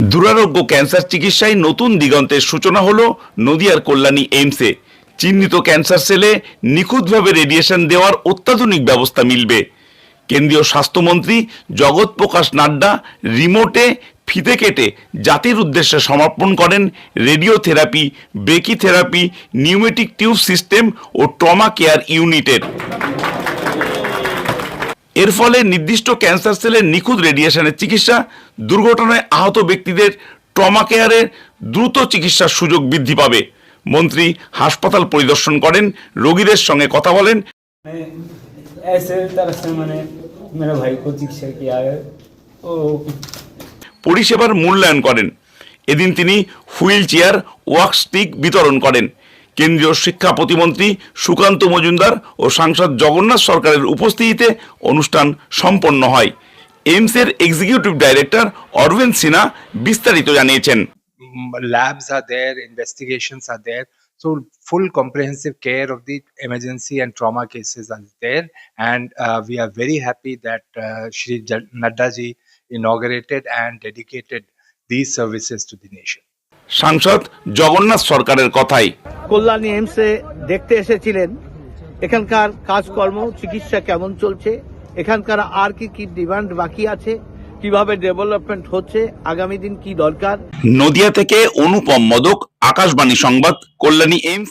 দুরারোগ্য ক্যান্সার চিকিৎসায় নতুন দিগন্তের সূচনা হল নদিয়ার কল্যাণী এইমসে। চিহ্নিত ক্যান্সার সেলে নিখুঁতভাবে রেডিয়েশন দেওয়ার অত্যাধুনিক ব্যবস্থা মিলবে। কেন্দ্রীয় স্বাস্থ্যমন্ত্রী জগৎ প্রকাশ নাড্ডা রিমোটে ফিতে কেটে জাতির উদ্দেশ্যে সমর্পণ করেন radiotherapy brachytherapy pneumatic tube system ও ট্রমা কেয়ার ইউনিটের। এর ফলে নির্দিষ্ট ক্যান্সার সেলের নিখুঁত রেডিয়েশনের চিকিৎসা দুর্ঘটনায় আহত ব্যক্তিদের ট্রমা কেয়ারের দ্রুত চিকিৎসার সুযোগ বৃদ্ধি পাবে। মন্ত্রী হাসপাতাল পরিদর্শন করেন রোগীদের সঙ্গে কথা বলেন। পরিষেবার মূল্যায়ন করেন। এদিন তিনি হুইল চেয়ার ওয়াক স্টিক বিতরণ করেন। কেন্দ্রীয় শিক্ষা প্রতিমন্ত্রী সুকান্ত মজুমদার ও সাংসদ জগন্নাথ সরকারের উপস্থিতিতে অনুষ্ঠান সম্পন্ন হয়। এইমসের এক্সিকিউটিভ ডাইরেক্টর অরবিন্দ সিনহা বিস্তারিত জানিয়েছেন। Labs are there investigations are there so full comprehensive care of the emergency and trauma cases are there and we are very happy that Shri Naddaji inaugurated and dedicated this services to the nation সাংসদ জগন্নাথ সরকারের কথাই। কল্যাণী এইমসে দেখতে এসেছিলেন। এখানকার কাজকর্ম, চিকিৎসা কেমন চলছে? এখানকার আর কি কি ডিমান্ড বাকি আছে? কীভাবে ডেভেলপমেন্ট হচ্ছে? আগামী দিন কি দরকার? নদিয়া থেকে অনুপম মদক, আকাশবাণী সংবাদ, কল্যাণী এইমস